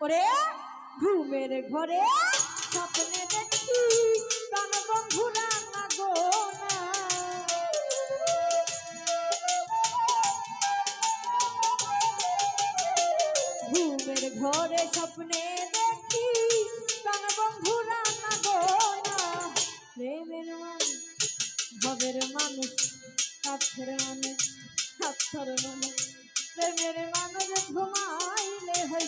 ওরে ঘুমের ঘরে স্বপ্নে দেখি প্রাণ বন্ধুরা না গো ঘুমের ঘরে স্বপ্নে দেখি প্রাণ বন্ধুরা না গো না প্রেমের মানুষ, ভবের মানুষ, কাছের মানুষ কাছের মানুষ। প্রেমের মানুষ ঘুমাইলে হয়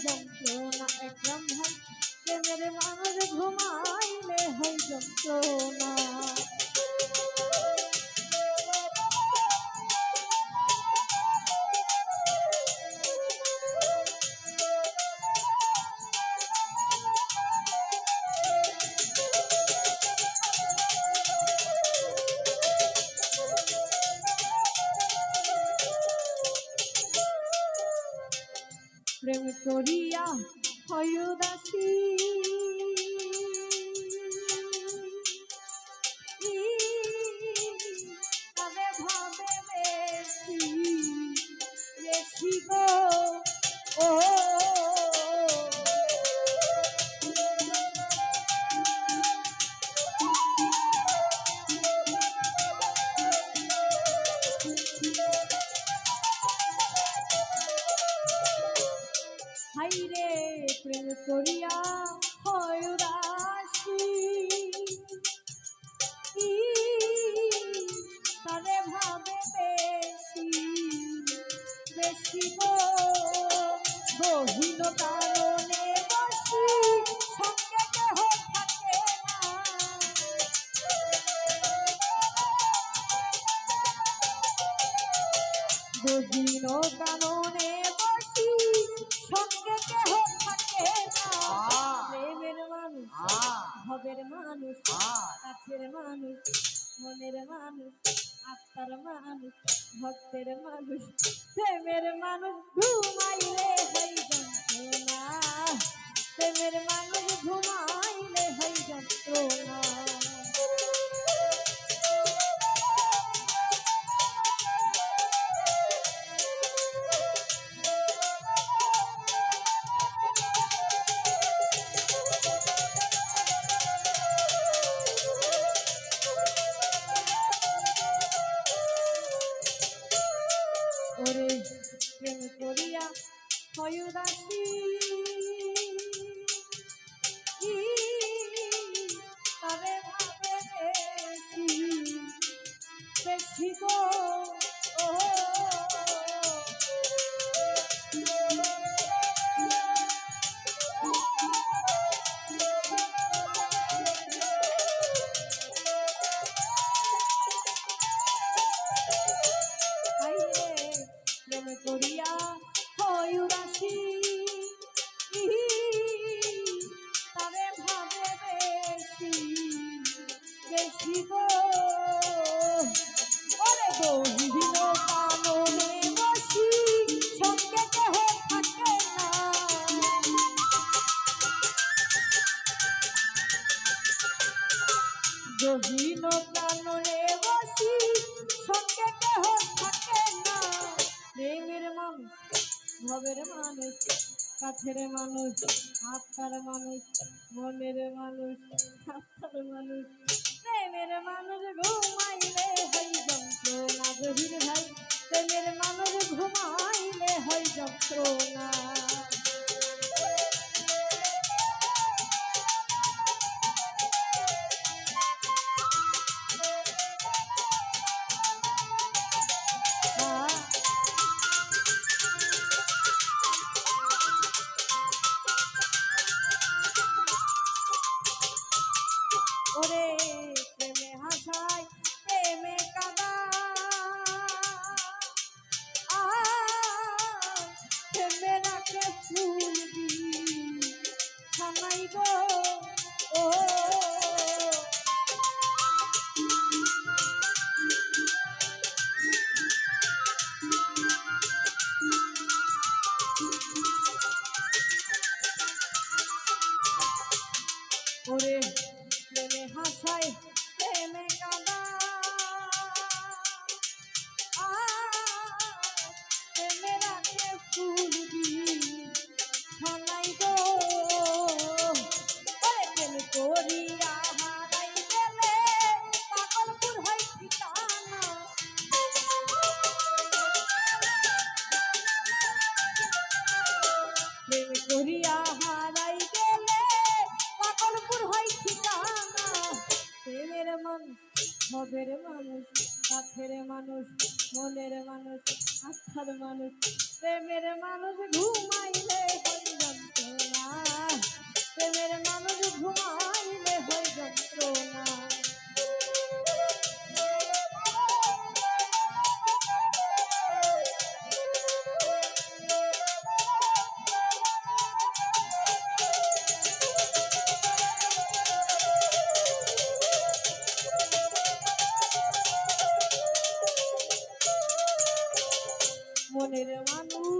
করিয়া হয় উদাসী হাইরে প্রেম করিয়া হয় ই, তারে ভাবে বেশি বেশি গো ভবের মানুষ কাছের মানুষ মনের মানুষ আত্মার মানুষ ভক্তের মানুষ প্রেমের মানুষ ঘুমাইলে হয় ই, তবে ভাবে বেশি বেশি গো করিয়া ইহি, তবে ভাবে বেশি বেশি গো। ওরে গহিন কাননে বসি সঙ্গে কেহ থাকে না। গহীন কাননে বসি সঙ্গে কেহ থাকে না। প্রেমের মানুষ ভবের মানুষ কাঠের মানুষ, আত্মার মানুষ, মনের মানুষ আত্মার মানুষ। প্রেমের মানুষ ঘুমাইলে হয় যন্ত্রণা, গভীর ভাই। প্রেমের মানুষ ঘুমাইলে হয় যন্ত্রণা। গো ও মানুষ, মনের মানুষ আস্থার মানুষ, প্রেমের মানুষ ঘুমাইলে হয় যন্ত্রণা। প্রেমের মানুষ ঘুমাইলে হয় যন্ত্রণা। মনের মানুষ।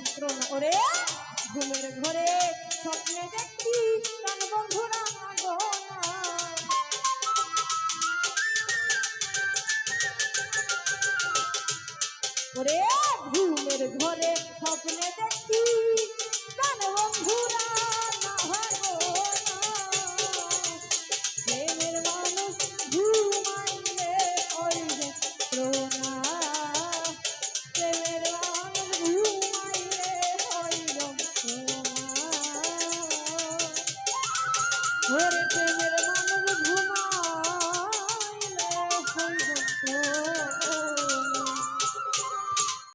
যন্ত্রণ করে ঘুমের ঘরে স্বপ্নে দেখি প্রাণ বন্ধুরা ঘুমের ঘরে